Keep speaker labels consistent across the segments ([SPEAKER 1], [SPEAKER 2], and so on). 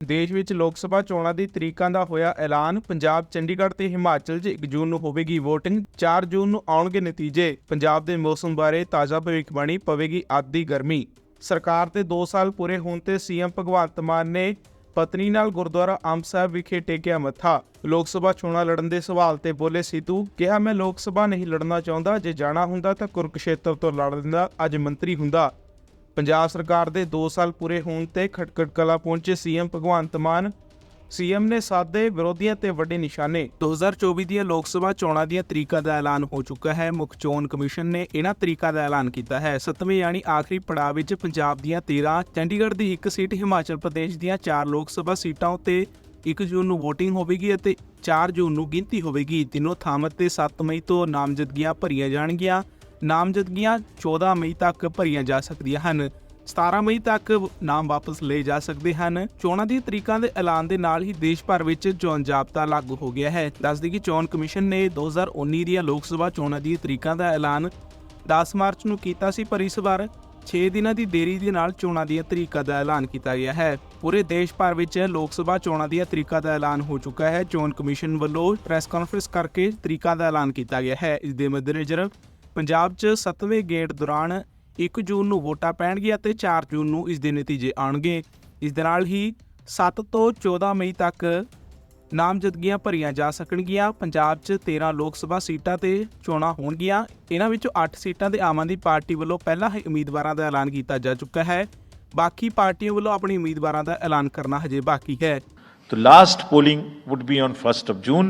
[SPEAKER 1] ਦੇਸ਼ ਵਿੱਚ ਲੋਕ ਸਭਾ ਚੋਣਾਂ ਦੀ ਤਰੀਕਾਂ ਦਾ ਹੋਇਆ ਐਲਾਨ, ਪੰਜਾਬ, ਚੰਡੀਗੜ੍ਹ ਤੇ ਹਿਮਾਚਲ 'ਚ 1 ਜੂਨ ਨੂੰ ਹੋਵੇਗੀ VOTING 4 ਜੂਨ ਨੂੰ ਆਉਣਗੇ ਨਤੀਜੇ। ਪੰਜਾਬ ਦੇ ਮੌਸਮ ਬਾਰੇ ਤਾਜ਼ਾ ਭਵਿੱਖਬਾਣੀ ਪਵੇਗੀ ਅੱਧ ਗਰਮੀ। ਸਰਕਾਰ ਤੇ 2 ਸਾਲ ਪੂਰੇ ਹੋਣ ਤੇ ਸੀਐਮ ਭਗਵੰਤ ਮਾਨ ਨੇ ਪਤਨੀ ਨਾਲ ਗੁਰਦੁਆਰਾ ਅੰਬ ਸਾਹਿਬ ਵਿਖੇ ਟੇਕਿਆ ਮੱਥਾ। ਲੋਕ ਸਭਾ ਚੋਣਾਂ ਲੜਨ ਦੇ ਸਵਾਲ ਤੇ ਬੋਲੇ ਸਿੱਧੂ ਕਿਹਾ ਮੈਂ ਲੋਕ ਸਭਾ ਨਹੀਂ ਲੜਨਾ ਚਾਹੁੰਦਾ, ਜੇ ਜਾਣਾ ਹੁੰਦਾ ਤਾਂ ਕੁਰਕਸ਼ੇਤਰ ਤੋਂ ਲੜ ਲੈਂਦਾ ਅੱਜ ਮੰਤਰੀ ਹੁੰਦਾ। ਪੰਜਾਬ ਸਰਕਾਰ ਦੇ 2 ਸਾਲ ਪੂਰੇ ਹੋਣ ਤੇ ਖਟਕੜ ਕਲਾ ਪਹੁੰਚੇ ਸੀਐਮ ਭਗਵੰਤ ਮਾਨ। ਸੀਐਮ ਨੇ ਸਾਦੇ ਵਿਰੋਧੀਆਂ ਤੇ ਵੱਡੇ ਨਿਸ਼ਾਨੇ। 2024 ਦੀਆਂ ਲੋਕ ਸਭਾ ਚੋਣਾਂ ਦੀਆਂ ਤਰੀਕਾਂ ਦਾ ਐਲਾਨ ਹੋ ਚੁੱਕਾ ਹੈ। ਮੁੱਖ ਚੋਣ ਕਮਿਸ਼ਨ ਨੇ ਇਹਨਾਂ ਤਰੀਕਾਂ ਦਾ ਐਲਾਨ ਕੀਤਾ ਹੈ। 7ਵੇਂ ਯਾਨੀ ਆਖਰੀ ਪੜਾਅ ਵਿੱਚ ਪੰਜਾਬ ਦੀਆਂ 13 ਚੰਡੀਗੜ੍ਹ ਦੀ ਇੱਕ ਸੀਟ, ਹਿਮਾਚਲ ਪ੍ਰਦੇਸ਼ ਦੀਆਂ 4 ਲੋਕ ਸਭਾ ਸੀਟਾਂ ਉੱਤੇ 1 ਜੂਨ ਨੂੰ VOTING ਹੋਵੇਗੀ ਅਤੇ 4 ਜੂਨ ਨੂੰ ਗਿਣਤੀ ਹੋਵੇਗੀ। ਤਿੰਨੋਂ ਥਾਵਾਂ ਤੇ 7 ਮਈ ਤੋਂ ਨਾਮਜ਼ਦਗੀਆਂ ਭਰੀਆਂ ਜਾਣਗੀਆਂ। ਨਾਮਜ਼ਦਗੀਆਂ 14 ਮਈ ਤੱਕ ਭਰੀਆਂ ਜਾ ਸਕਦੀਆਂ ਹਨ। 17 ਮਈ ਤੱਕ ਨਾਮ ਵਾਪਸ ਲਏ ਜਾ ਸਕਦੇ ਹਨ। ਚੋਣਾਂ ਦੀ ਤਰੀਕਾਂ ਦੇ ਐਲਾਨ ਦੇ ਨਾਲ ਹੀ ਦੇਸ਼ ਭਰ ਵਿੱਚ ਚੋਣ ਜਾਬਤਾ ਲਾਗੂ ਹੋ ਗਿਆ ਹੈ। ਦੱਸਦੀ ਕਿ ਚੋਣ ਕਮਿਸ਼ਨ ਨੇ 2019 ਦੀਆਂ ਲੋਕ ਸਭਾ ਚੋਣਾਂ ਦੀ ਤਰੀਕਾਂ ਦਾ ਐਲਾਨ 10 ਮਾਰਚ ਨੂੰ ਕੀਤਾ ਸੀ, ਪਰ ਇਸ ਵਾਰ 6 ਦਿਨਾਂ ਦੀ ਦੇਰੀ ਦੇ ਨਾਲ ਚੋਣਾਂ ਦੀਆਂ ਤਰੀਕਾਂ ਦਾ ਐਲਾਨ ਕੀਤਾ ਗਿਆ ਹੈ। ਪੂਰੇ ਦੇਸ਼ ਭਰ ਵਿੱਚ ਲੋਕ ਸਭਾ ਚੋਣਾਂ ਦੀਆਂ ਤਰੀਕਾਂ ਦਾ ਐਲਾਨ ਹੋ ਚੁੱਕਾ ਹੈ। ਚੋਣ ਕਮਿਸ਼ਨ ਵੱਲੋਂ ਪ੍ਰੈਸ ਕਾਨਫਰੰਸ ਕਰਕੇ ਤਰੀਕਾਂ ਦਾ ਐਲਾਨ ਕੀਤਾ ਗਿਆ ਹੈ। ਇਸ ਦੇ ਮੱਦੇਨਜ਼ਰ ਪੰਜਾਬ 'ਚ 7ਵੇਂ ਗੇੜ ਦੌਰਾਨ 1 ਜੂਨ ਨੂੰ ਵੋਟਾਂ ਪੈਣਗੀਆਂ ਅਤੇ 4 ਜੂਨ ਨੂੰ ਇਸ ਦੇ ਨਤੀਜੇ ਆਉਣਗੇ ਇਸ ਦੇ ਨਾਲ ਹੀ 7 ਤੋਂ 14 ਮਈ ਤੱਕ ਨਾਮਜ਼ਦਗੀਆਂ ਭਰੀਆਂ ਜਾ ਸਕਣਗੀਆਂ ਪੰਜਾਬ 'ਚ 13 ਲੋਕ ਸਭਾ ਸੀਟਾਂ ਤੇ ਚੋਣਾਂ ਹੋਣਗੀਆਂ ਇਹਨਾਂ ਵਿੱਚੋਂ 8 ਸੀਟਾਂ ਤੇ ਆਮ ਆਦਮੀ ਪਾਰਟੀ ਵੱਲੋਂ ਪਹਿਲਾਂ ਹੀ ਉਮੀਦਵਾਰਾਂ ਦਾ ਐਲਾਨ ਕੀਤਾ ਜਾ ਚੁੱਕਾ ਹੈ ਬਾਕੀ ਪਾਰਟੀਆਂ ਵੱਲੋਂ ਆਪਣੀ ਉਮੀਦਵਾਰਾਂ ਦਾ ਐਲਾਨ ਕਰਨਾ ਹਜੇ ਬਾਕੀ ਹੈ
[SPEAKER 2] तो last polling would be on first of June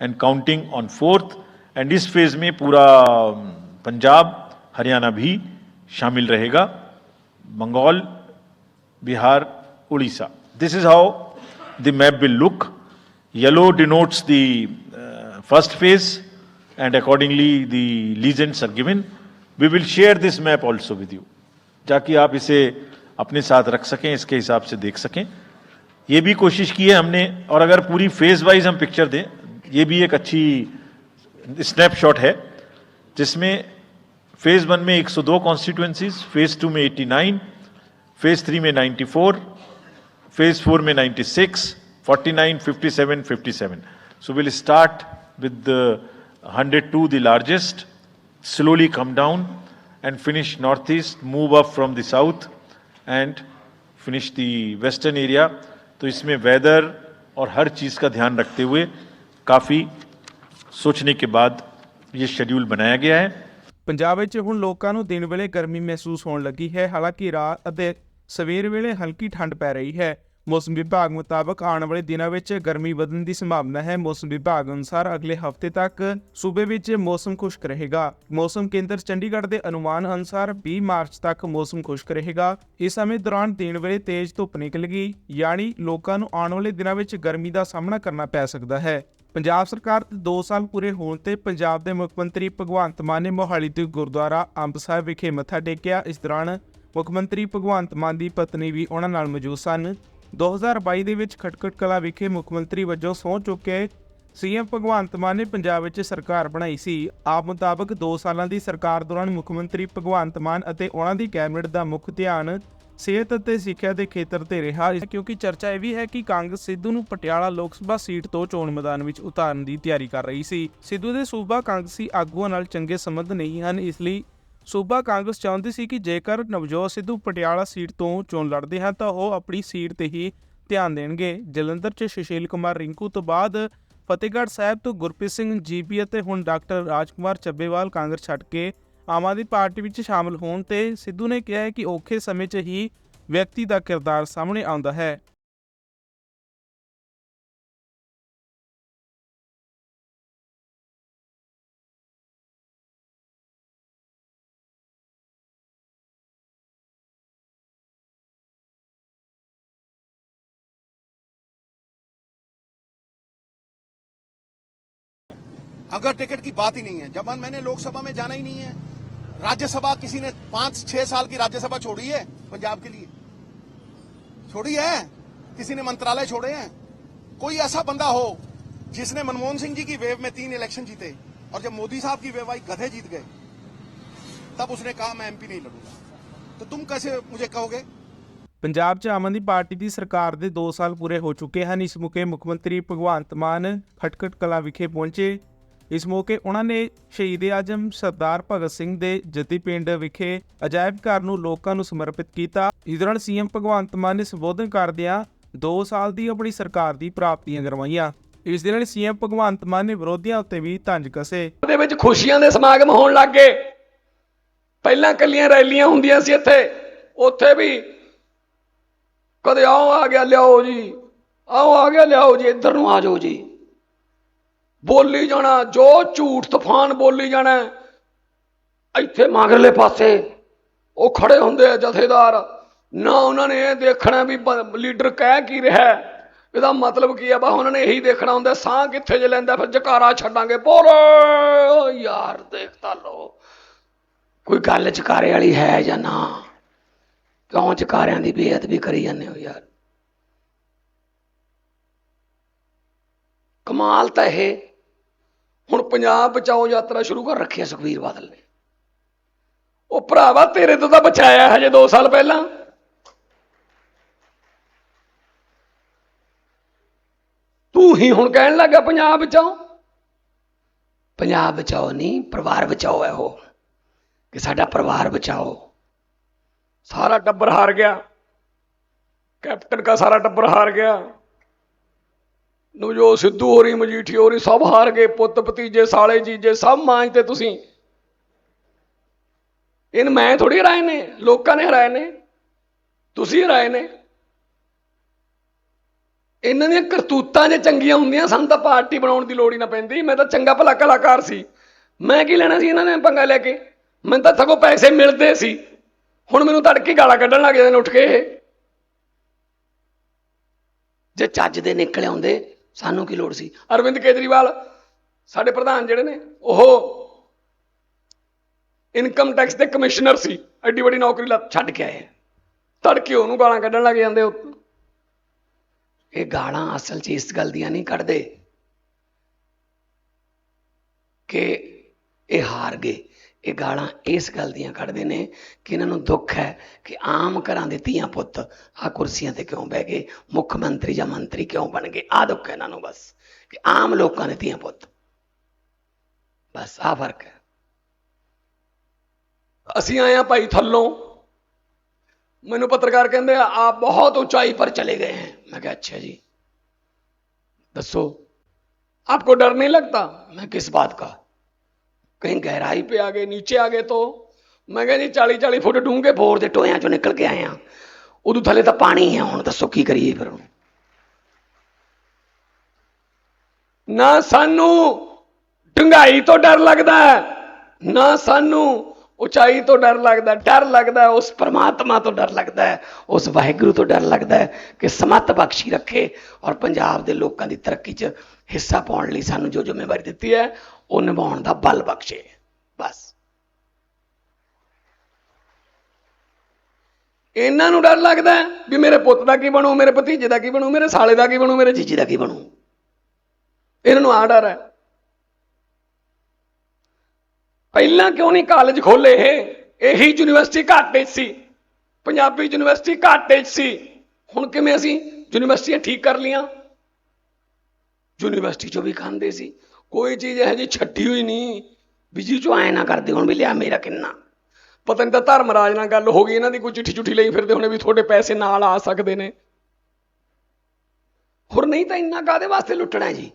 [SPEAKER 2] and counting on fourth and इस फेज में पूरा अम, पंजाब, हरियाणा भी शामिल रहेगा। Bengal, Bihar, Orissa. This is how the map will look yellow denotes the first phase and accordingly the legends are given. We will share this map also with you, ताकि आप इसे अपने साथ रख सकें, इसके हिसाब से देख सकें। ये भी कोशिश की है हमने, और अगर पूरी फ़ेज़ वाइज हम पिक्चर दें, ये भी एक अच्छी स्नैपशॉट है, जिसमें फेज वन में 102 कॉन्स्टिट्यूएंसीज फेज टू में 89 फेज थ्री में 94 फेज फोर में 96 49 57 57 so we'll start with the 102 the largest slowly come down and finish northeast move up from the south and finish the western area तो इसमें weather और हर चीज़ का ध्यान रखते हुए काफ़ी सोचने के बाद ये शेड्यूल बनाया गया है
[SPEAKER 1] ਪੰਜਾਬ ਵਿੱਚ ਹੁਣ ਲੋਕਾਂ ਨੂੰ ਦਿਨ ਵੇਲੇ ਗਰਮੀ ਮਹਿਸੂਸ ਹੋਣ ਲੱਗੀ ਹੈ, ਹਾਲਾਂਕਿ ਰਾਤ ਅਤੇ ਸਵੇਰ ਵੇਲੇ ਹਲਕੀ ਠੰਡ ਪੈ ਰਹੀ ਹੈ। ਮੌਸਮ ਵਿਭਾਗ ਮੁਤਾਬਕ ਆਉਣ ਵਾਲੇ ਦਿਨਾਂ ਵਿੱਚ ਗਰਮੀ ਵਧਣ ਦੀ ਸੰਭਾਵਨਾ ਹੈ। ਮੌਸਮ ਵਿਭਾਗ ਅਨੁਸਾਰ ਅਗਲੇ ਹਫ਼ਤੇ ਤੱਕ ਸੂਬੇ ਵਿੱਚ ਮੌਸਮ ਖੁਸ਼ਕ ਰਹੇਗਾ। ਮੌਸਮ ਕੇਂਦਰ ਚੰਡੀਗੜ੍ਹ ਦੇ ਅਨੁਮਾਨ ਅਨੁਸਾਰ 20 ਮਾਰਚ ਤੱਕ ਮੌਸਮ ਖੁਸ਼ਕ ਰਹੇਗਾ। ਇਸ ਸਮੇਂ ਦੌਰਾਨ ਦਿਨ ਵੇਲੇ ਤੇਜ਼ ਧੁੱਪ ਨਿਕਲੇਗੀ, ਯਾਨੀ ਲੋਕਾਂ ਨੂੰ ਆਉਣ ਵਾਲੇ ਦਿਨਾਂ ਵਿੱਚ ਗਰਮੀ ਦਾ ਸਾਹਮਣਾ ਕਰਨਾ ਪੈ ਸਕਦਾ ਹੈ। ਪੰਜਾਬ ਸਰਕਾਰ ਦੇ 2 ਸਾਲ ਪੂਰੇ ਹੋਣ ਤੇ ਪੰਜਾਬ ਦੇ ਮੁੱਖ ਮੰਤਰੀ ਭਗਵੰਤ ਮਾਨ ਨੇ ਮੋਹਾਲੀ ਦੇ ਗੁਰਦੁਆਰਾ ਅੰਬ ਸਾਹਿਬ ਵਿਖੇ ਮੱਥਾ ਟੇਕਿਆ। ਇਸ ਦੌਰਾਨ ਮੁੱਖ ਮੰਤਰੀ ਭਗਵੰਤ ਮਾਨ ਦੀ ਪਤਨੀ ਵੀ ਉਹਨਾਂ ਨਾਲ ਮੌਜੂਦ ਸਨ। 2022 ਦੇ ਵਿੱਚ ਖਟਕੜ ਕਲਾ ਵਿਖੇ ਮੁੱਖ ਮੰਤਰੀ ਵਜੋਂ ਸਹੁੰ ਚੁੱਕੇ ਸੀਐਮ ਭਗਵੰਤ ਮਾਨ ਨੇ ਪੰਜਾਬ ਵਿੱਚ ਸਰਕਾਰ ਬਣਾਈ ਸੀ। ਆਪ ਮੁਤਾਬਕ 2 ਸਾਲਾਂ ਦੀ ਸਰਕਾਰ ਦੌਰਾਨ ਮੁੱਖ ਮੰਤਰੀ ਭਗਵੰਤ ਮਾਨ ਅਤੇ ਉਹਨਾਂ ਦੀ ਕੈਬਨਿਟ ਦਾ ਮੁੱਖ ਧਿਆਨ ਸਿਹਤ ਅਤੇ ਸਿੱਖਿਆ ਦੇ ਖੇਤਰ ਤੇ ਰਿਹਾ ਕਿਉਂਕਿ ਚਰਚਾ ਇਹ ਵੀ ਹੈ ਕਿ ਕਾਂਗਰਸ ਸਿੱਧੂ ਨੂੰ ਪਟਿਆਲਾ ਲੋਕ ਸਭਾ ਸੀਟ ਤੋਂ ਚੋਣ ਮੈਦਾਨ ਵਿੱਚ ਉਤਾਰਨ ਦੀ ਤਿਆਰੀ ਕਰ ਰਹੀ ਸੀ। ਸਿੱਧੂ ਦੇ ਸੂਬਾ ਕਾਂਗਰਸੀ ਆਗੂਆਂ ਨਾਲ ਚੰਗੇ ਸੰਬੰਧ ਨਹੀਂ ਹਨ, ਇਸ ਲਈ ਸੂਬਾ ਕਾਂਗਰਸ ਚਾਹੁੰਦੀ ਸੀ ਕਿ ਜੇਕਰ ਨਵਜੋਤ ਸਿੱਧੂ ਪਟਿਆਲਾ ਸੀਟ ਤੋਂ ਚੋਣ ਲੜਦੇ ਹਨ ਤਾਂ ਉਹ ਆਪਣੀ ਸੀਟ ਤੇ ਹੀ ਧਿਆਨ ਦੇਣਗੇ। ਜਲੰਧਰ 'ਚ ਸੁਸ਼ੀਲ ਕੁਮਾਰ ਰਿੰਕੂ ਤੋਂ ਬਾਅਦ ਫਤਿਹਗੜ੍ਹ ਸਾਹਿਬ ਤੋਂ ਗੁਰਪ੍ਰੀਤ ਸਿੰਘ ਜੀਪੀ ਅਤੇ ਹੁਣ ਡਾਕਟਰ ਰਾਜਕੁਮਾਰ ਚੱਬੇਵਾਲ ਕਾਂਗਰਸ ਛੱਡ ਕੇ ਆਮ ਆਦਮੀ ਪਾਰਟੀ ਵਿੱਚ ਸ਼ਾਮਲ ਹੋਣ ਤੇ ਸਿੱਧੂ ਨੇ ਕਿਹਾ ਹੈ ਕਿ ਔਖੇ ਸਮੇਂ 'ਚ ਹੀ ਵਿਅਕਤੀ ਦਾ ਕਿਰਦਾਰ ਸਾਹਮਣੇ ਆਉਂਦਾ ਹੈ
[SPEAKER 3] अगर टिकट की बात ही नहीं है जब मैंने लोकसभा में जाना ही नहीं है राज्यसभा किसी ने पांच छह साल की राज्यसभा छोड़ी है पंजाब के लिए छोड़ी है किसी ने मंत्रालय छोड़े हैं कोई ऐसा बंदा हो जिसने मनमोहन सिंह जी की वेव में तीन इलेक्शन जीते और जब मोदी साहब की वेव आई गधे जीत गए तब उसने कहा मैं एमपी नहीं लड़ूंगा तो तुम कैसे मुझे कहोगे
[SPEAKER 1] ਪੰਜਾਬ 'ਚ ਆਮ ਆਦਮੀ ਪਾਰਟੀ ਦੀ ਸਰਕਾਰ ਦੇ 2 ਸਾਲ ਪੂਰੇ ਹੋ ਚੁੱਕੇ ਹਨ ਇਸ ਮੌਕੇ ਮੁੱਖ ਮੰਤਰੀ ਭਗਵੰਤ ਮਾਨ ਖਟਕਟ ਕਲਾ ਵਿਖੇ ਪਹੁੰਚੇ ਇਸ ਮੌਕੇ ਉਹਨਾਂ ਨੇ ਸ਼ਹੀਦ ਆਜਮ ਸਰਦਾਰ ਭਗਤ ਸਿੰਘ ਦੇ ਜੱਦੀ ਪਿੰਡ ਵਿਖੇ ਅਜਾਇਬ ਘਰ ਨੂੰ ਲੋਕਾਂ ਨੂੰ ਸਮਰਪਿਤ ਕੀਤਾ। ਇਸ ਦੌਰਾਨ ਸੀਐਮ ਭਗਵੰਤ ਮਾਨ ਨੇ ਸੰਬੋਧਨ ਕਰਦਿਆਂ 2 ਸਾਲ ਦੀ ਆਪਣੀ ਸਰਕਾਰ ਦੀ ਪ੍ਰਾਪਤੀਆਂ ਕਰਵਾਈਆਂ। ਇਸ ਦੇ ਨਾਲ ਸੀਐਮ ਭਗਵੰਤ ਮਾਨ ਨੇ ਵਿਰੋਧੀਆਂ ਉੱਤੇ ਵੀ ਤੰਜ ਕਸੇ।
[SPEAKER 4] ਦੇ ਵਿੱਚ ਖੁਸ਼ੀਆਂ ਦੇ ਸਮਾਗਮ ਹੋਣ ਲੱਗ ਗਏ। ਪਹਿਲਾਂ ਕੱਲੀਆਂ ਰੈਲੀਆਂ ਹੁੰਦੀਆਂ ਸੀ ਇੱਥੇ। ਉੱਥੇ ਵੀ ਕਦੇ ਆਓ ਆ ਗਿਆ, ਲਿਆਓ ਜੀ। ਆਓ ਆ ਗਿਆ, ਲਿਆਓ ਜੀ, ਇੱਧਰ ਨੂੰ ਆ ਜਾਓ ਜੀ। ਬੋਲੀ ਜਾਣਾ, ਜੋ ਝੂਠ ਤੂਫਾਨ ਬੋਲੀ ਜਾਣਾ, ਇੱਥੇ ਮਗਰਲੇ ਪਾਸੇ ਉਹ ਖੜੇ ਹੁੰਦੇ ਆ ਜਥੇਦਾਰ। ਨਾ ਉਹਨਾਂ ਨੇ ਇਹ ਦੇਖਣਾ ਵੀ ਲੀਡਰ ਕਹਿ ਕੀ ਰਿਹਾ ਇਹਦਾ ਮਤਲਬ ਕੀ ਆ? ਬਾ ਉਹਨਾਂ ਨੇ ਇਹੀ ਦੇਖਣਾ ਹੁੰਦਾ, ਸਾਹ ਕਿੱਥੇ ਜੇ ਲੈਂਦਾ, ਫਿਰ ਜਕਾਰਾ ਛੱਡਾਂਗੇ। ਬੋਲੇ! ਯਾਰ, ਦੇਖ ਲੋ ਕੋਈ ਗੱਲ ਜਕਾਰੇ ਵਾਲੀ ਹੈ ਜਾਂ ਨਾ? ਕਿਉਂ ਜਕਾਰਿਆਂ ਦੀ ਬੇਅਦਬੀ ਕਰੀ ਜਾਂਦੇ ਹੋ ਯਾਰ? ਕਮਾਲ ਤਾਂ ਇਹ ਹੁਣ ਪੰਜਾਬ ਬਚਾਓ ਯਾਤਰਾ ਸ਼ੁਰੂ ਕਰ ਰੱਖੀ ਹੈ ਸੁਖਵੀਰ ਬਾਦਲ ਨੇ। ਉਹ ਭਰਾਵਾ ਤੇਰੇ ਤੋਂ ਤਾਂ ਬਚਾਇਆ ਹਜੇ 2 ਸਾਲ ਪਹਿਲਾਂ। ਤੂੰ ਹੀ ਹੁਣ ਕਹਿਣ ਲੱਗਾ ਪੰਜਾਬ ਬਚਾਓ। ਪੰਜਾਬ ਬਚਾਓ ਨਹੀਂ, ਪਰਿਵਾਰ ਬਚਾਓ ਹੈ ਉਹ। ਕਿ ਸਾਡਾ ਪਰਿਵਾਰ ਬਚਾਓ। ਸਾਰਾ ਟੱਬਰ ਹਾਰ ਗਿਆ। ਕੈਪਟਨ ਦਾ ਸਾਰਾ ਟੱਬਰ ਹਾਰ ਗਿਆ। ਨਵਜੋਤ ਸਿੱਧੂ ਹੋਰੀ, ਮਜੀਠੀ ਹੋਰੀ ਸਭ ਹਾਰ ਗਏ, ਪੁੱਤ ਭਤੀਜੇ, ਸਾਲੇ ਜੀਜੇ, ਸਭ ਮਾਂਜਤੇ ਤੁਸੀਂ। ਇਹਨ ਮੈਂ ਥੋੜੀ ਹਰਾਏ ਨੇ, ਲੋਕਾਂ ਨੇ ਹਰਾਏ ਨੇ, ਤੁਸੀਂ ਹਰਾਏ ਨੇ। ਇਹਨਾਂ ਦੀਆਂ ਕਰਤੂਤਾਂ ਜੇ ਚੰਗੀਆਂ ਹੁੰਦੀਆਂ, ਸਾਨੂੰ ਤਾਂ ਪਾਰਟੀ ਬਣਾਉਣ ਦੀ ਲੋੜ ਹੀ ਨਾ ਪੈਂਦੀ। ਮੈਂ ਤਾਂ ਚੰਗਾ ਭਲਾ ਕਲਾਕਾਰ ਸੀ। ਮੈਂ ਕੀ ਲੈਣਾ ਸੀ ਇਹਨਾਂ ਨੇ ਪੰਗਾ ਲੈ ਕੇ? ਮੈਨੂੰ ਤਾਂ ਸਗੋਂ ਪੈਸੇ ਮਿਲਦੇ ਸੀ। ਹੁਣ ਮੈਨੂੰ ਤੜਕੇ ਗਾਲਾਂ ਕੱਢਣ ਲੱਗ ਜਾਂਦੇ ਨੇ ਉੱਠ ਕੇ ਇਹ। ਜੇ ਚੱਜ ਦੇ ਨਿਕਲ ਆਉਂਦੇ ਸਾਨੂੰ ਕੀ ਲੋੜ ਸੀ? ਅਰਵਿੰਦ ਕੇਜਰੀਵਾਲ, ਸਾਡੇ ਪ੍ਰਧਾਨ ਜਿਹੜੇ ਨੇ, ਉਹ ਇਨਕਮ ਟੈਕਸ ਦੇ ਕਮਿਸ਼ਨਰ ਸੀ। ਐਡੀ ਵੱਡੀ ਨੌਕਰੀ ਲਾ ਛੱਡ ਕੇ ਆਏ ਤੜਕੇ ਉਹਨੂੰ ਗਾਲਾਂ ਕੱਢਣ ਲੱਗ ਜਾਂਦੇ ਇਹ ਗਾਲਾਂ ਅਸਲ 'ਚ ਇਸ ਗੱਲ ਦੀਆਂ ਨਹੀਂ ਕੱਢਦੇ ਕਿ ਇਹ ਹਾਰ ਗਏ। ਇਹ ਗਾਲਾਂ ਇਸ ਗੱਲ ਦੀਆਂ ਕੱਢਦੇ ਨੇ ਕਿ ਇਹਨਾਂ ਨੂੰ ਦੁੱਖ ਹੈ ਕਿ ਆਮ ਘਰਾਂ ਦੇ ਧੀਆਂ ਪੁੱਤ ਆ ਕੁਰਸੀਆਂ ਤੇ ਕਿਉਂ ਬਹਿ ਗਏ ਮੁੱਖ ਮੰਤਰੀ ਜਾਂ ਮੰਤਰੀ ਕਿਉਂ ਬਣ ਗਏ ਆ ਦੁੱਖ ਹੈ ਇਹਨਾਂ ਨੂੰ ਬਸ ਕਿ ਆਮ ਲੋਕਾਂ ਦੇ ਧੀਆਂ ਪੁੱਤ ਬਸ ਆ ਫਰਕ ਹੈ ਅਸੀਂ ਆਏ ਆ ਭਾਈ ਥੱਲੋਂ ਮੈਨੂੰ ਪੱਤਰਕਾਰ ਕਹਿੰਦੇ ਆ ਆਪ ਬਹੁਤ ऊंचाई पर चले गए हैं मैं कहा अच्छा जी दसो आपको डर नहीं लगता मैं किस बात का कहीं गहराई पे आ गए नीचे आ गए तो मैं कहा जी चाली चाली फुट डूंगे बोर ਦੇ ਟੋਇਆਂ ਚੋਂ ਨਿਕਲ ਕੇ ਆਏ ਆ ਉਦੋਂ ਥੱਲੇ ਤਾਂ ਪਾਣੀ ਹੈ ਹੁਣ ਦੱਸੋ ਕੀ ਕਰੀਏ ਫਿਰ ਹੁਣ ਨਾ ਸਾਨੂੰ ਡੰਗਾਈ ਤੋਂ ਡਰ ਲੱਗਦਾ ਹੈ, ਨਾ ਸਾਨੂੰ ਉਚਾਈ ਤੋਂ ਡਰ ਲੱਗਦਾ ਡਰ ਲੱਗਦਾ ਹੈ ਉਸ ਪ੍ਰਮਾਤਮਾ ਤੋਂ ਡਰ ਲੱਗਦਾ ਹੈ ਉਸ ਵਾਹਿਗੁਰੂ ਤੋਂ ਡਰ ਲੱਗਦਾ ਹੈ ਕਿ ਸਮਤ ਬਖਸ਼ੀ ਰੱਖੇ ਔਰ ਪੰਜਾਬ ਦੇ ਲੋਕਾਂ ਦੀ ਤਰੱਕੀ 'ਚ ਹਿੱਸਾ ਪਾਉਣ ਲਈ ਸਾਨੂੰ ਜੋ ਜ਼ਿੰਮੇਵਾਰੀ ਦਿੱਤੀ ਹੈ ਉਹ ਨਿਭਾਉਣ ਦਾ ਬਲ ਬਖਸ਼ੇ। ਬਸ। ਇਹਨਾਂ ਨੂੰ ਡਰ ਲੱਗਦਾ ਵੀ ਮੇਰੇ ਪੁੱਤ ਦਾ ਕੀ ਬਣੂ, ਮੇਰੇ ਭਤੀਜੇ ਦਾ ਕੀ ਬਣੂ, ਮੇਰੇ ਸਾਲੇ ਦਾ ਕੀ ਬਣੂ, ਮੇਰੇ ਜੀਜੀ ਦਾ ਕੀ ਬਣੂ। ਇਹਨਾਂ ਨੂੰ ਆ ਡਰ ਹੈ। ਪਹਿਲਾਂ ਕਿਉਂ ਨਹੀਂ ਕਾਲਜ ਖੋਲੇ ਇਹ? ਇਹੀ ਯੂਨੀਵਰਸਿਟੀ ਘਾਟੇ ਸੀ। ਪੰਜਾਬੀ ਯੂਨੀਵਰਸਿਟੀ ਘਾਟੇ ਸੀ। ਹੁਣ ਕਿਵੇਂ ਅਸੀਂ ਯੂਨੀਵਰਸਿਟੀਆਂ ਠੀਕ ਕਰ ਲੀਆਂ? ਯੂਨੀਵਰਸਿਟੀ 'ਚੋਂ ਵੀ ਖਾਂਦੇ ਸੀ। ਕੋਈ ਚੀਜ਼ ਇਹੋ ਜਿਹੀ ਛੱਡੀ ਹੋਈ ਨਹੀਂ। ਵੀ ਜੀ ਚੋਂ ਐ ਨਾ ਕਰਦੇ ਹੁਣ ਵੀ ਲਿਆ ਮੇਰਾ ਕਿੰਨਾ। ਪਤਾ ਨਹੀਂ ਤਾਂ ਧਰਮਰਾਜ ਨਾਲ ਗੱਲ ਹੋ ਗਈ, ਇਹਨਾਂ ਦੀ ਕੋਈ ਚਿੱਠੀ ਚੁੱਠੀ ਲਈ ਫਿਰਦੇ ਹੋਣੇ ਵੀ ਤੁਹਾਡੇ ਪੈਸੇ ਨਾਲ ਆ ਸਕਦੇ ਨੇ। ਹੋਰ ਨਹੀਂ ਤਾਂ ਇੰਨਾ ਕਾਦੇ ਵਾਸਤੇ ਲੁੱਟਣਾ ਜੀ?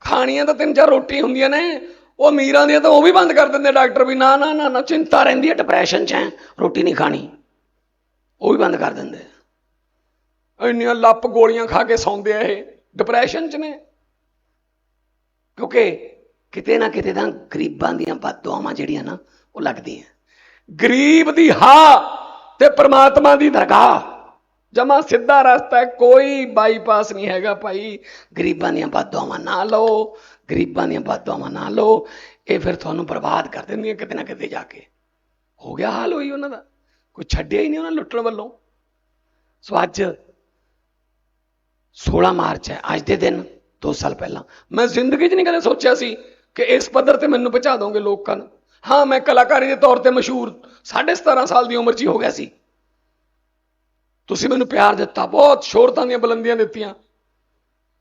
[SPEAKER 4] ਖਾਣੀਆਂ ਤਾਂ ਤਿੰਨ ਚਾਰ ਰੋਟੀ ਹੁੰਦੀਆਂ ਨੇ, ਉਹ ਅਮੀਰਾਂ ਦੀਆਂ ਤਾਂ ਉਹ ਵੀ ਬੰਦ ਕਰ ਦਿੰਦੇ ਡਾਕਟਰ ਵੀ। ਨਾ ਨਾ ਨਾ ਨਾ, ਚਿੰਤਾ ਰਹਿੰਦੀ ਹੈ ਡਿਪਰੈਸ਼ਨ 'ਚ ਹੈ ਰੋਟੀ ਨਹੀਂ ਖਾਣੀ। ਉਹ ਵੀ ਬੰਦ ਕਰ ਦਿੰਦੇ। ਇੰਨੀਆਂ ਲੱਪ ਗੋਲੀਆਂ ਖਾ ਕੇ ਸੌਂਦੇ ਆ ਇਹ ਡਿਪਰੈਸ਼ਨ 'ਚ ਨੇ। ਕਿਉਂਕਿ ਕਿਤੇ ਨਾ ਕਿਤੇ ਤਾਂ ਗਰੀਬਾਂ ਦੀਆਂ ਦੁਆਵਾਂ ਜਿਹੜੀਆਂ ਨਾ, ਉਹ ਲੱਗਦੀਆਂ। ਗਰੀਬ ਦੀ ਹਾ ਤੇ ਪ੍ਰਮਾਤਮਾ ਦੀ ਦਰਗਾਹ। ਜਮਾ ਸਿੱਧਾ ਰਸਤਾ ਹੈ, ਕੋਈ ਬਾਈਪਾਸ ਨਹੀਂ ਹੈਗਾ ਭਾਈ। ਗਰੀਬਾਂ ਦੀਆਂ ਬਦਦੁਆਵਾਂ ਨਾ ਲਓ, ਗਰੀਬਾਂ ਦੀਆਂ ਬਦਦੁਆਵਾਂ ਨਾ ਲਓ। ਇਹ ਫਿਰ ਤੁਹਾਨੂੰ ਬਰਬਾਦ ਕਰ ਦਿੰਦੀਆਂ ਕਿਤੇ ਨਾ ਕਿਤੇ ਜਾ ਕੇ। ਹੋ ਗਿਆ ਹਾਲ ਹੋਈ ਉਹਨਾਂ ਦਾ। ਕੋਈ ਛੱਡਿਆ ਹੀ ਨਹੀਂ ਉਹਨਾਂ ਲੁੱਟਣ ਵੱਲੋਂ। ਸੋ ਅੱਜ 16 ਮਾਰਚ ਹੈ, ਅੱਜ ਦੇ ਦਿਨ 2 ਸਾਲ ਪਹਿਲਾਂ। ਮੈਂ ਜ਼ਿੰਦਗੀ 'ਚ ਨਹੀਂ ਕਦੇ ਸੋਚਿਆ ਸੀ ਕਿ ਇਸ ਪੱਧਰ ਤੇ ਮੈਨੂੰ ਪਹੁੰਚਾ ਦੋਗੇ ਲੋਕਾਂ ਨੂੰ। ਹਾਂ, ਮੈਂ ਕਲਾਕਾਰੀ ਦੇ ਤੌਰ ਤੇ ਮਸ਼ਹੂਰ 17.5 ਸਾਲ ਦੀ ਉਮਰ 'ਚ ਹੀ ਹੋ ਗਿਆ ਸੀ। ਤੁਸੀਂ ਮੈਨੂੰ ਪਿਆਰ ਦਿੱਤਾ, ਬਹੁਤ ਸ਼ੋਹਰਤਾਂ ਦੀਆਂ ਬੁਲੰਦੀਆਂ ਦਿੱਤੀਆਂ।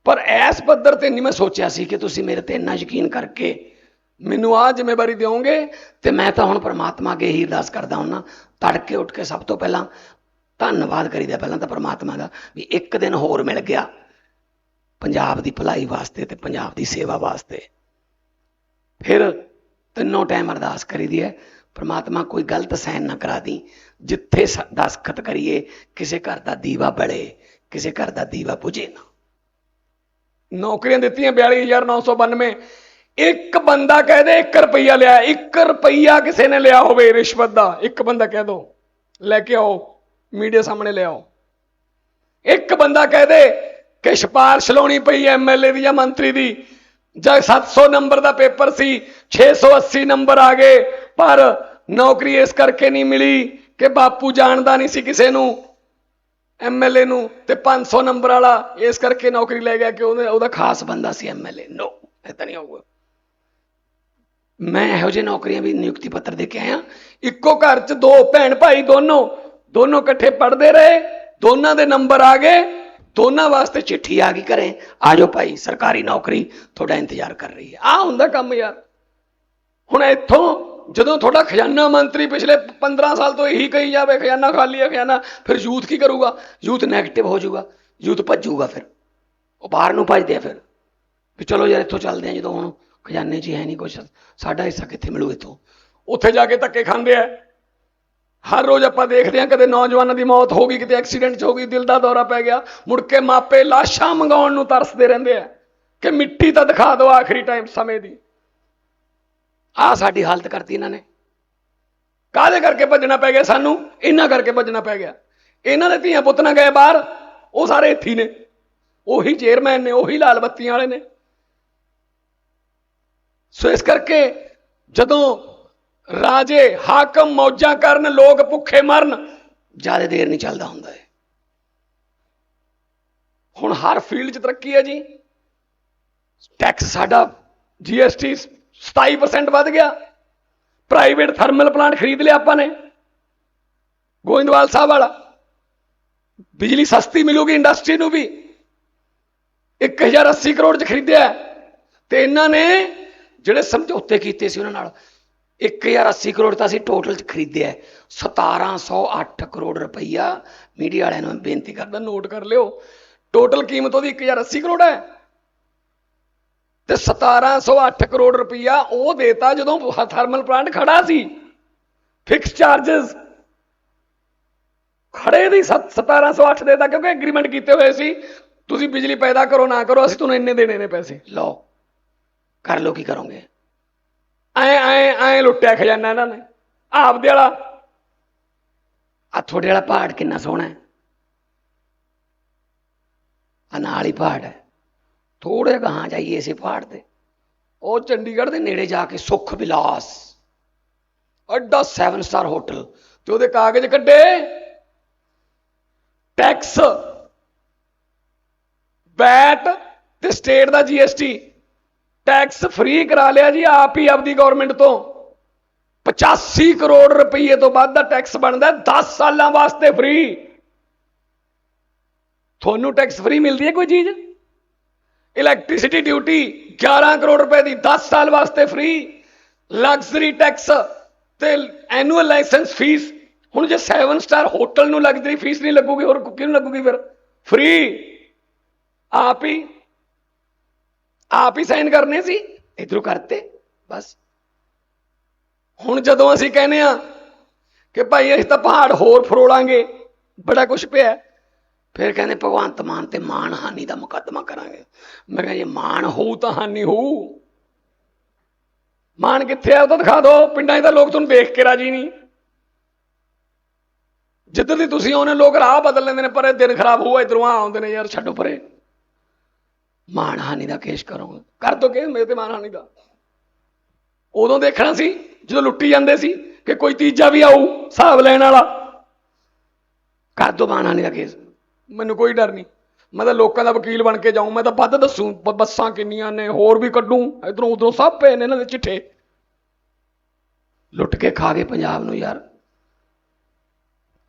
[SPEAKER 4] ਪਰ ਇਸ ਪੱਧਰ ਤੇ ਨਹੀਂ ਮੈਂ ਸੋਚਿਆ ਸੀ ਕਿ ਤੁਸੀਂ ਮੇਰੇ ਤੇ ਇੰਨਾ ਯਕੀਨ ਕਰਕੇ ਮੈਨੂੰ ਆਹ ਜ਼ਿੰਮੇਵਾਰੀ ਦਿਓਗੇ ਤੇ ਮੈਂ ਤਾਂ ਹੁਣ ਪ੍ਰਮਾਤਮਾ ਅੱਗੇ ਹੀ ਅਰਦਾਸ ਕਰਦਾ ਹੁੰਨਾ, ਤੜਕੇ ਉੱਠ ਕੇ ਸਭ ਤੋਂ ਪਹਿਲਾਂ ਧੰਨਵਾਦ ਕਰੀਦਾ ਪਹਿਲਾਂ ਤਾਂ ਪ੍ਰਮਾਤਮਾ ਦਾ ਵੀ ਇੱਕ ਦਿਨ ਹੋਰ ਮਿਲ ਗਿਆ। ਪੰਜਾਬ ਦੀ ਭਲਾਈ ਵਾਸਤੇ ਤੇ ਪੰਜਾਬ ਦੀ ਸੇਵਾ ਵਾਸਤੇ। ਫਿਰ ਤਿੰਨੋਂ ਟਾਈਮ ਅਰਦਾਸ ਕਰੀਦੀ ਹੈ, ਪ੍ਰਮਾਤਮਾ ਕੋਈ ਗਲਤ ਸੈਨ ਨਾ ਕਰਾ ਦੀ। ਜਿੱਥੇ ਸ- ਦਸਖਤ ਕਰੀਏ, ਕਿਸੇ ਘਰ ਦਾ ਦੀਵਾ ਬਲੇ ਕਿਸੇ ਘਰ ਦਾ ਦੀਵਾ ਬੁਝੇ ਨਾ। ਨੌਕਰੀਆਂ ਦਿੱਤੀਆਂ 42992 ਇੱਕ ਬੰਦਾ ਕਹਿ ਦੇ 1 ਰੁਪਈਆ ਲਿਆ 1 ਰੁਪਈਆ ਕਿਸੇ ਨੇ ਲਿਆ ਹੋਵੇ ਰਿਸ਼ਵਤ ਦਾ। ਇੱਕ ਬੰਦਾ ਕਹਿ ਦੋ, ਲੈ ਕੇ ਆਓ, ਮੀਡੀਆ ਸਾਹਮਣੇ ਲਿਆਓ ਇੱਕ ਬੰਦਾ ਕਹਿ ਦੇ ਕਿ ਸਿਫਾਰਿਸ਼ ਲਾਉਣੀ ਪਈ ਐਮਐਲਏ ਦੀ ਜਾਂ ਮੰਤਰੀ ਦੀ? ਜਾਂ 700 ਨੰਬਰ ਦਾ ਪੇਪਰ ਸੀ 680 ਨੰਬਰ ਆ ਗਏ, ਪਰ ਨੌਕਰੀ ਇਸ ਕਰਕੇ ਨਹੀਂ ਮਿਲੀ ਕਿ ਬਾਪੂ ਜਾਣਦਾ ਨਹੀਂ ਸੀ ਕਿਸੇ ਨੂੰ ਐਮਐਲਏ ਨੂੰ, ਤੇ 500 ਨੰਬਰ ਵਾਲਾ ਇਸ ਕਰਕੇ ਨੌਕਰੀ ਲੈ ਗਿਆ ਕਿ ਉਹਨੇ ਉਹਦਾ ਖਾਸ ਬੰਦਾ ਸੀ ਐਮਐਲਏ ਨੋ ਇਦਾਂ ਨਹੀਂ ਹੋਊਗਾ। ਮੈਂ ਇਹੋ ਜਿਹੇ ਨੌਕਰੀਆਂ ਵੀ ਨਿਯੁਕਤੀ ਪੱਤਰ ਦੇ ਕੇ ਆਇਆ। ਇੱਕੋ ਘਰ 'ਚ ਦੋ ਭੈਣ ਭਾਈ ਦੋਨੋਂ ਦੋਨੋਂ ਇਕੱਠੇ ਪੜ੍ਹਦੇ ਰਹੇ, ਦੋਨਾਂ ਦੇ ਨੰਬਰ ਆ ਗਏ ਦੋਨਾਂ ਵਾਸਤੇ ਚਿੱਠੀ ਆ ਗਈ ਘਰੇ ਆਜੋ ਭਾਈ, ਸਰਕਾਰੀ ਨੌਕਰੀ ਤੁਹਾਡਾ ਇੰਤਜ਼ਾਰ ਕਰ ਰਹੀ ਹੈ। ਆ ਹੁੰਦਾ ਕੰਮ ਯਾਰ। ਹੁਣ ਇੱਥੋਂ ਜਦੋਂ ਤੁਹਾਡਾ ਖਜ਼ਾਨਾ ਮੰਤਰੀ ਪਿਛਲੇ 15 ਸਾਲ ਤੋਂ ਇਹੀ ਕਹੀ ਜਾਵੇ, ਖਜ਼ਾਨਾ ਖਾਲੀ ਹੈ, ਖਜ਼ਾਨਾ, ਫਿਰ ਯੂਥ ਕੀ ਕਰੂਗਾ? ਯੂਥ ਨੈਗੇਟਿਵ ਹੋ ਜਾਊਗਾ, ਯੂਥ ਭੱਜੂਗਾ ਫਿਰ। ਉਹ ਬਾਹਰ ਨੂੰ ਭੱਜਦੇ ਆ ਫਿਰ। ਵੀ ਚਲੋ ਯਾਰ, ਇੱਥੋਂ ਚੱਲਦੇ ਆ ਜਦੋਂ ਹੁਣ ਖਜ਼ਾਨੇ 'ਚ ਹੀ ਹੈ ਨਹੀਂ ਕੁਛ। ਸਾਡਾ ਹਿੱਸਾ ਕਿੱਥੇ ਮਿਲੂ ਇੱਥੋਂ? ਉੱਥੇ ਜਾ ਕੇ ਧੱਕੇ ਖਾਂਦੇ ਆ। ਹਰ ਰੋਜ਼ ਆਪਾਂ ਦੇਖਦੇ ਹਾਂ ਕਦੇ ਨੌਜਵਾਨਾਂ ਦੀ ਮੌਤ ਹੋ ਗਈ ਕਿਤੇ ਐਕਸੀਡੈਂਟ 'ਚ ਹੋ ਗਈ, ਦਿਲ ਦਾ ਦੌਰਾ ਪੈ ਗਿਆ। ਮੁੜ ਕੇ ਮਾਪੇ ਲਾਸ਼ਾਂ ਮੰਗਾਉਣ ਨੂੰ ਤਰਸਦੇ ਰਹਿੰਦੇ ਆ ਕਿ ਮਿੱਟੀ ਤਾਂ ਦਿਖਾ ਦਿਓ ਆਖਰੀ ਟਾਈਮ ਸਮੇਂ ਦੀ। ਆ ਸਾਡੀ ਹਾਲਤ ਕਰਤੀ ਇਹਨਾਂ ਨੇ। ਕਾਹਦੇ ਕਰਕੇ ਭੱਜਣਾ ਪੈ ਗਿਆ ਸਾਨੂੰ? ਇਹਨਾਂ ਕਰਕੇ ਭੱਜਣਾ ਪੈ ਗਿਆ। ਇਹਨਾਂ ਦੇ ਧੀਆਂ ਪੁੱਤ ਨਾ ਗਏ ਬਾਹਰ, ਉਹ ਸਾਰੇ ਇੱਥੇ ਨੇ। ਉਹੀ ਚੇਅਰਮੈਨ ਨੇ, ਉਹੀ ਲਾਲ ਬੱਤੀਆਂ ਵਾਲੇ ਨੇ। ਸੋ ਇਸ ਕਰਕੇ ਜਦੋਂ ਰਾਜੇ ਹਾਕਮ ਮੌਜਾਂ ਕਰਨ, ਲੋਕ ਭੁੱਖੇ ਮਰਨ, ਜ਼ਿਆਦਾ ਦੇਰ ਨਹੀਂ ਚੱਲਦਾ ਹੁੰਦਾ ਹੈ ਹੁਣ ਹਰ ਫੀਲਡ 'ਚ ਤਰੱਕੀ ਹੈ ਜੀ। ਟੈਕਸ ਸਾਡਾ ਜੀਐਸਟੀ 27% ਵੱਧ ਗਿਆ। ਪ੍ਰਾਈਵੇਟ ਥਰਮਲ ਪਲਾਂਟ ਖਰੀਦ ਲਿਆ ਆਪਾਂ ਨੇ। ਗੋਇੰਦਵਾਲ ਸਾਹਿਬ ਵਾਲਾ। ਬਿਜਲੀ ਸਸਤੀ ਮਿਲੂਗੀ ਇੰਡਸਟਰੀ ਨੂੰ ਵੀ। 1080 ਕਰੋੜ 'ਚ ਖਰੀਦਿਆ ਤੇ ਇਹਨਾਂ ਨੇ ਜਿਹੜੇ ਸਮਝੌਤੇ ਕੀਤੇ ਸੀ ਉਹਨਾਂ ਨਾਲ 1080 ਕਰੋੜ ਤਾਂ ਅਸੀਂ ਟੋਟਲ 'ਚ ਖਰੀਦਿਆ ਹੈ। 1708 ਕਰੋੜ ਰੁਪਈਆ ਮੀਡੀਆ ਵਾਲਿਆਂ ਨੂੰ ਮੈਂ ਬੇਨਤੀ ਕਰਦਾ ਨੋਟ ਕਰ ਲਿਓ। ਟੋਟਲ ਕੀਮਤ ਉਹਦੀ 1080 ਕਰੋੜ ਹੈ। ਤੇ 1708 ਕਰੋੜ ਰੁਪਈਆ ਉਹ ਦੇਤਾ ਜਦੋਂ ਥਰਮਲ ਪਲਾਂਟ ਖੜਾ ਸੀ। ਫਿਕਸ ਚਾਰजेस ਖੜੇ ਦੀ ਸੱਤ- 1708 ਦੇਤਾ ਕਿਉਂਕਿ ਐਗਰੀਮੈਂਟ ਕੀਤੇ ਹੋਏ ਸੀ। ਤੁਸੀਂ ਬਿਜਲੀ ਪੈਦਾ ਕਰੋ, ਨਾ ਕਰੋ, ਅਸੀਂ ਤੁਹਾਨੂੰ ਇੰਨੇ ਦੇਣੇ ਨੇ ਪੈਸੇ। ਲਓ, ਕਰ ਲਓ ਕੀ ਕਰੋਗੇ। ਐ ਐ ਐ ਲੁੱਟਿਆ ਖਜ਼ਾਨਾ ਇਹਨਾਂ ਨੇ। ਆਪਦੇ ਵਾਲਾ। ਆ ਤੁਹਾਡੇ ਵਾਲਾ ਪਹਾੜ ਕਿੰਨਾ ਸੋਹਣਾ ਹੈ। ਆ ਨਾਲ ਹੀ ਪਹਾੜ ਹੈ। ਥੋੜੇ ਗਾਹਾਂ ਜਾਈਏ ਇਸੇ ਪਹਾੜ ਤੇ। ਉਹ ਚੰਡੀਗੜ੍ਹ ਦੇ ਨੇੜੇ ਜਾ ਕੇ ਸੁਖ ਵਿਲਾਸ। ਅੱਡਾ 7 ਸਟਾਰ ਹੋਟਲ ਤੇ ਉਹਦੇ ਕਾਗਜ਼ ਕੱਢੇ। ਟੈਕਸ ਵੈਟ ਤੇ ਸਟੇਟ ਦਾ ਜੀਐਸਟੀ ਟੈਕਸ ਫ੍ਰੀ ਕਰਾ ਲਿਆ ਜੀ, ਆਪ ਹੀ ਆਪਦੀ ਗਵਰਨਮੈਂਟ ਤੋਂ। 85 ਕਰੋੜ ਰੁਪਏ ਤੋਂ ਵੱਧ ਦਾ ਟੈਕਸ ਬਣਦਾ 10 ਸਾਲਾਂ ਵਾਸਤੇ ਫ੍ਰੀ। ਤੁਹਾਨੂੰ ਟੈਕਸ ਫ੍ਰੀ ਮਿਲਦੀ ਹੈ ਕੋਈ ਚੀਜ਼? ਇਲੈਕਟ੍ਰਿਸਿਟੀ ਡਿਊਟੀ 11 ਕਰੋੜ ਰੁਪਏ ਦੀ 10 ਸਾਲ ਵਾਸਤੇ ਫ੍ਰੀ। ਲਗਜ਼ਰੀ ਟੈਕਸ ਤੇ ਐਨੂਅਲ ਲਾਇਸੈਂਸ ਫੀਸ ਹੁਣ ਜੇ 7 ਸਟਾਰ ਹੋਟਲ ਨੂੰ ਲਗਜ਼ਰੀ ਫੀਸ ਨਹੀਂ ਲੱਗੂਗੀ, ਹੋਰ ਕਿਹਨੂੰ ਲੱਗੂਗੀ ਫਿਰ? ਫ੍ਰੀ ਆਪ ਹੀ ਆਪ ਹੀ ਸਾਈਨ ਕਰਨੇ ਸੀ, ਇਧਰੋਂ ਕਰਤੇ, ਬਸ। ਹੁਣ ਜਦੋਂ ਅਸੀਂ ਕਹਿੰਦੇ ਆ ਕਿ ਭਾਈ ਅਸੀਂ ਤਾਂ ਪਹਾੜ ਹੋਰ ਫਰੋਲਾਂਗੇ, ਬੜਾ ਕੁਝ ਪਿਆ। ਫਿਰ ਕਹਿੰਦੇ ਭਗਵੰਤ ਮਾਨ ਤੇ ਮਾਨ ਹਾਨੀ ਦਾ ਮੁਕੱਦਮਾ ਕਰਾਂਗੇ। ਮੈਂ ਕਿਹਾ, ਜੇ ਮਾਨ ਹੋਊ ਤਾਂ ਹਾਨੀ ਹੋਊ। ਮਾਨ ਕਿੱਥੇ ਆ ਉਹ ਤਾਂ ਦਿਖਾ ਦਿਓ ਪਿੰਡਾਂ 'ਚ ਤਾਂ ਲੋਕ ਤੁਹਾਨੂੰ ਦੇਖ ਕੇ ਰਾਜੀ ਨਹੀਂ। ਜਿੱਧਰ ਦੀ ਤੁਸੀਂ ਆਉਣੇ ਲੋਕ ਰਾਹ ਬਦਲ ਲੈਂਦੇ ਨੇ, ਪਰ ਇਹ ਦਿਨ ਖਰਾਬ ਹੋਊਗਾ, ਇਧਰੋਂ ਆ ਆਉਂਦੇ ਨੇ ਯਾਰ, ਛੱਡੋ ਪਰੇ। ਮਾਨਹਾਨੀ ਦਾ ਕੇਸ ਕਰੋਗੇ। ਕਰ ਦੋ ਕੇਸ ਮੇਰੇ ਤੇ ਮਾਨਹਾਨੀ ਦਾ। ਉਦੋਂ ਦੇਖਣਾ ਸੀ, ਜਦੋਂ ਲੁੱਟੀ ਜਾਂਦੇ ਸੀ ਕਿ ਕੋਈ ਤੀਜਾ ਵੀ ਆਊ, ਹਿਸਾਬ ਲੈਣ ਵਾਲਾ। ਕਰ ਦੋ ਮਾਨਹਾਨੀ ਦਾ ਕੇਸ। ਮੈਨੂੰ ਕੋਈ ਡਰ ਨਹੀਂ। ਮੈਂ ਤਾਂ ਲੋਕਾਂ ਦਾ ਵਕੀਲ ਬਣ ਕੇ ਜਾਊਂ। ਮੈਂ ਤਾਂ ਵੱਧ ਦੱਸੂ ਬੱਸਾਂ ਕਿੰਨੀਆਂ ਨੇ, ਹੋਰ ਵੀ ਕੱਢੂ। ਇਧਰੋਂ ਉਧਰੋਂ ਸਭ ਪਏ ਨੇ ਇਹਨਾਂ ਦੇ ਚਿੱਠੇ। ਲੁੱਟ ਕੇ ਖਾ ਗਏ ਪੰਜਾਬ ਨੂੰ ਯਾਰ।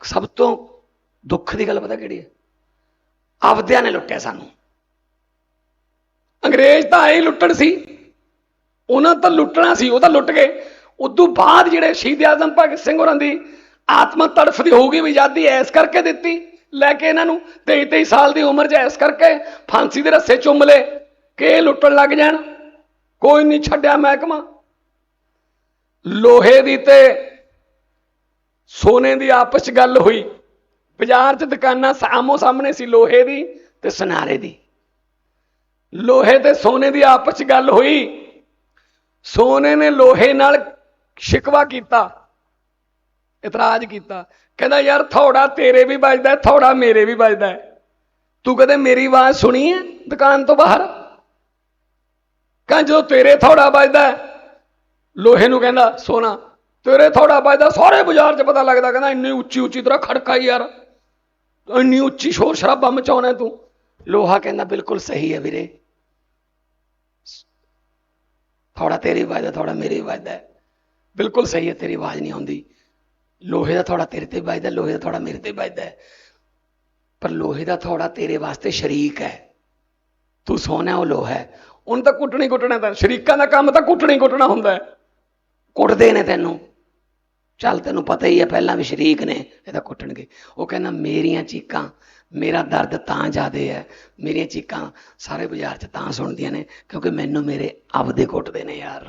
[SPEAKER 4] ਸਭ ਤੋਂ ਦੁੱਖ ਦੀ ਗੱਲ ਪਤਾ ਕਿਹੜੀ ਹੈ? ਆਪਦਿਆਂ ਨੇ ਲੁੱਟਿਆ ਸਾਨੂੰ। ਅੰਗਰੇਜ਼ ਤਾਂ ਆਏ ਲੁੱਟਣ ਸੀ। ਉਹਨਾਂ ਤਾਂ ਲੁੱਟਣਾ ਸੀ, ਉਹ ਤਾਂ ਲੁੱਟ ਗਏ। ਉਦੋਂ ਬਾਅਦ ਜਿਹੜੇ ਸ਼ਹੀਦ ਆਜ਼ਮ ਭਗਤ ਸਿੰਘ ਹੋਰਾਂ ਦੀ ਆਤਮਾ ਤੜਫਦੀ ਹੋਊਗੀ, ਵੀ ਆਜ਼ਾਦੀ ਐਸ ਕਰਕੇ ਦਿੱਤੀ, ਲੈ ਕੇ ਇਹਨਾਂ ਨੂੰ 23 23 ਸਾਲ ਦੀ ਉਮਰ 'ਚ ਐਸ ਕਰਕੇ ਫਾਂਸੀ ਦੇ ਰੱਸੇ ਚੁੰਮ ਲਏ ਕਿ ਲੁੱਟਣ ਲੱਗ ਜਾਣ। ਕੋਈ ਨਹੀਂ ਛੱਡਿਆ ਮਹਿਕਮਾ। ਲੋਹੇ ਦੀ ਤੇ ਸੋਨੇ ਦੀ ਆਪਸ 'ਚ ਗੱਲ ਹੋਈ। ਬਾਜ਼ਾਰ 'ਚ ਦੁਕਾਨਾਂ ਸਾਹਮੋ ਸਾਹਮਣੇ ਸੀ, ਲੋਹੇ ਦੀ ਤੇ ਸੁਨਾਰੇ ਦੀ। ਲੋਹੇ ਤੇ ਸੋਨੇ ਦੀ ਆਪਸ 'ਚ ਗੱਲ ਹੋਈ। ਸੋਨੇ ਨੇ ਲੋਹੇ ਨਾਲ ਸ਼ਿਕਵਾ ਕੀਤਾ ਇਤਰਾਜ਼ ਕੀਤਾ। ਕਹਿੰਦਾ ਯਾਰ ਥੋੜਾ ਤੇਰੇ ਵੀ ਵੱਜਦਾ ਹੈ, ਥੋੜਾ ਮੇਰੇ ਵੀ ਵੱਜਦਾ ਤੂੰ ਕਦੇ ਮੇਰੀ ਆਵਾਜ਼ ਸੁਣੀ ਹੈ ਦੁਕਾਨ ਤੋਂ ਬਾਹਰ? ਕਹਿੰਦਾ ਜਦੋਂ ਤੇਰੇ ਥੋੜਾ ਵੱਜਦਾ ਲੋਹੇ ਨੂੰ ਕਹਿੰਦਾ ਸੋਨਾ ਤੇਰੇ ਥੋੜਾ ਵੱਜਦਾ ਸਾਰੇ ਬਾਜ਼ਾਰ 'ਚ ਪਤਾ ਲੱਗਦਾ। ਕਹਿੰਦਾ ਇੰਨੀ ਉੱਚੀ ਉੱਚੀ ਤਰ੍ਹਾਂ ਖੜਕਾ ਯਾਰ। ਇੰਨੀ ਉੱਚੀ ਸ਼ੋਰ ਸ਼ਰਾਬਾ ਮਚਾਉਣਾ ਤੂੰ। ਲੋਹਾ ਕਹਿੰਦਾ ਬਿਲਕੁਲ ਸਹੀ ਹੈ ਵੀਰੇ। ਥੋੜਾ ਤੇਰੀ ਵੱਜਦਾ ਥੋੜਾ ਮੇਰੀ ਵੱਜਦਾ ਬਿਲਕੁਲ ਸਹੀ ਹੈ, ਤੇਰੀ ਆਵਾਜ਼ ਨਹੀਂ ਆਉਂਦੀ। ਲੋਹੇ ਦਾ ਥੋੜਾ ਤੇਰੇ ਤੇ ਵੱਜਦਾ, ਲੋਹੇ ਦਾ ਥੋੜਾ ਮੇਰੇ ਤੇ ਵੱਜਦਾ ਪਰ ਲੋਹੇ ਦਾ ਥੋੜਾ ਤੇਰੇ ਵਾਸਤੇ ਸ਼ਰੀਕ ਹੈ। ਤੂੰ ਸੋਨਾ ਉਹ ਲੋਹਾ ਹੈ। ਉਹਨੂੰ ਤਾਂ ਕੁੱਟਣੀ ਕੁੱਟਣਾ ਤਾਂ, ਸ਼ਰੀਕਾਂ ਦਾ ਕੰਮ ਤਾਂ ਕੁੱਟਣੀ ਕੁੱਟਣਾ ਹੁੰਦਾ ਹੈ। ਕੁੱਟਦੇ ਨੇ ਤੈਨੂੰ। ਚੱਲ ਤੈਨੂੰ ਪਤਾ ਹੀ ਹੈ, ਪਹਿਲਾਂ ਵੀ ਸ਼ਰੀਕ ਨੇ, ਇਹ ਤਾਂ ਕੁੱਟਣਗੇ। ਉਹ ਕਹਿੰਦਾ, ਮੇਰੀਆਂ ਚੀਕਾਂ ਮੇਰਾ ਦਰਦ ਤਾਂ ਜ਼ਿਆਦੇ ਹੈ। ਮੇਰੀਆਂ ਚੀਕਾਂ ਸਾਰੇ ਬਾਜ਼ਾਰ 'ਚ ਤਾਂ ਸੁਣਦੀਆਂ ਨੇ, ਕਿਉਂਕਿ ਮੈਨੂੰ ਮੇਰੇ ਆਪਦੇ ਕੁੱਟਦੇ ਨੇ ਯਾਰ।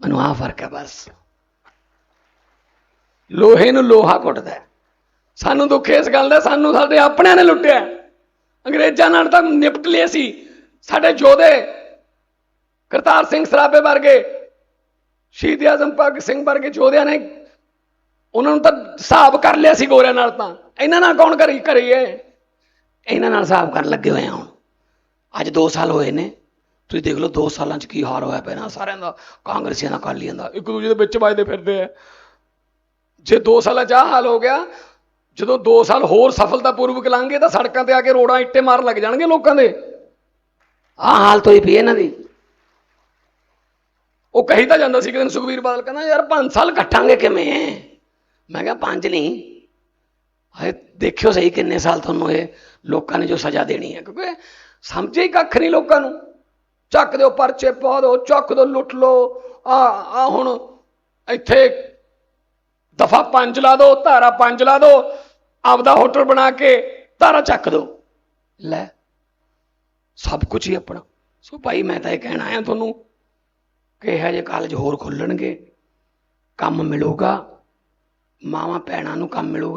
[SPEAKER 4] ਮੈਨੂੰ ਆਹ ਫ਼ਰਕ ਹੈ ਬਸ। ਲੋਹੇ ਨੂੰ ਲੋਹਾ ਕੁੱਟਦਾ ਸਾਨੂੰ ਦੁੱਖ ਇਸ ਗੱਲ ਦਾ, ਸਾਨੂੰ ਸਾਡੇ ਆਪਣਿਆਂ ਨੇ ਲੁੱਟਿਆ ਅੰਗਰੇਜ਼ਾਂ ਨਾਲ ਤਾਂ ਨਿਪਟ ਲਿਆ ਸੀ। ਸਾਡੇ ਯੋਧੇ ਕਰਤਾਰ ਸਿੰਘ ਸਰਾਭੇ ਵਰਗੇ, ਸ਼ਹੀਦ ਆਜ਼ਮ ਭਗਤ ਸਿੰਘ ਵਰਗੇ ਯੋਧਿਆਂ ਨੇ ਉਹਨਾਂ ਨੂੰ ਤਾਂ ਹਿਸਾਬ ਕਰ ਲਿਆ ਸੀ ਗੋਰਿਆਂ ਨਾਲ ਤਾਂ। ਇਹਨਾਂ ਨਾਲ ਕੌਣ ਕਰੀ ਕਰੀਏ ਇਹਨਾਂ ਨਾਲ ਹਿਸਾਬ ਕਰਨ ਲੱਗੇ ਹੋਏ ਆ ਹੁਣ। ਅੱਜ 2 ਸਾਲ ਹੋਏ ਨੇ। ਤੁਸੀਂ ਦੇਖ ਲਓ 2 ਸਾਲਾਂ 'ਚ ਕੀ ਹਾਲ ਹੋਇਆ ਪੈਣਾ ਸਾਰਿਆਂ ਦਾ, ਕਾਂਗਰਸੀਆਂ ਦਾ, ਅਕਾਲੀਆਂ ਦਾ। ਇੱਕ ਦੂਜੇ ਦੇ ਵਿੱਚ ਵੱਜਦੇ ਫਿਰਦੇ ਆ। ਜੇ 2 ਸਾਲਾਂ 'ਚ ਆਹ ਹਾਲ ਹੋ ਗਿਆ, ਜਦੋਂ 2 ਸਾਲ ਹੋਰ ਸਫਲਤਾਪੂਰਵਕ ਲੰਘੇ ਤਾਂ ਸੜਕਾਂ ਤੇ ਆ ਕੇ ਰੋੜਾਂ ਇੱਟੇ ਮਾਰ ਲੱਗ ਜਾਣਗੇ ਲੋਕਾਂ ਦੇ। ਆਹ ਹਾਲਤ ਹੋਈ ਪਈ ਇਹਨਾਂ ਦੀ। ਉਹ ਕਹੀ ਤਾਂ ਜਾਂਦਾ ਸੀ ਕਿ ਦਿਨ ਸੁਖਵੀਰ ਬਾਦਲ ਕਹਿੰਦਾ, ਯਾਰ 5 ਸਾਲ ਕੱਟਾਂਗੇ ਕਿਵੇਂ? ਮੈਂ ਕਿਹਾ, ਪੰਜ ਨਹੀਂ। ਹਾਏ, ਦੇਖਿਓ ਸਹੀ ਕਿੰਨੇ ਸਾਲ ਤੁਹਾਨੂੰ ਇਹ ਲੋਕਾਂ ਨੇ ਜੋ ਸਜ਼ਾ ਦੇਣੀ ਹੈ। ਕਿਉਂਕਿ ਸਮਝੇ ਹੀ ਕੱਖ ਨਹੀਂ ਲੋਕਾਂ ਨੂੰ। ਚੱਕ ਦਿਓ ਪਰਚੇ, ਪਾ ਦਿਓ, ਚੱਕ ਦਿਓ, ਲੁੱਟ ਲੋ ਆ ਆ ਹੁਣ ਇੱਥੇ ਦਫਾ ਪੰਜ ਲਾ ਦਿਓ, ਧਾਰਾ ਪੰਜ ਲਾ ਦਿਓ, ਆਪਦਾ ਹੋਟਲ ਬਣਾ ਕੇ ਧਾਰਾ ਚੱਕ ਦਿਓ। ਲੈ, ਸਭ ਕੁਝ ਹੀ ਆਪਣਾ। ਸੋ ਭਾਈ ਮੈਂ ਤਾਂ ਇਹ ਕਹਿਣਾ ਆਇਆ ਤੁਹਾਨੂੰ ਕਿ ਇਹੋ ਜਿਹੇ ਕਾਲਜ ਹੋਰ ਖੁੱਲਣਗੇ। ਕੰਮ ਮਿਲੂਗਾ। ਮਾਵਾਂ, ਭੈਣਾਂ ਨੂੰ ਕੰਮ ਮਿਲੂਗਾ।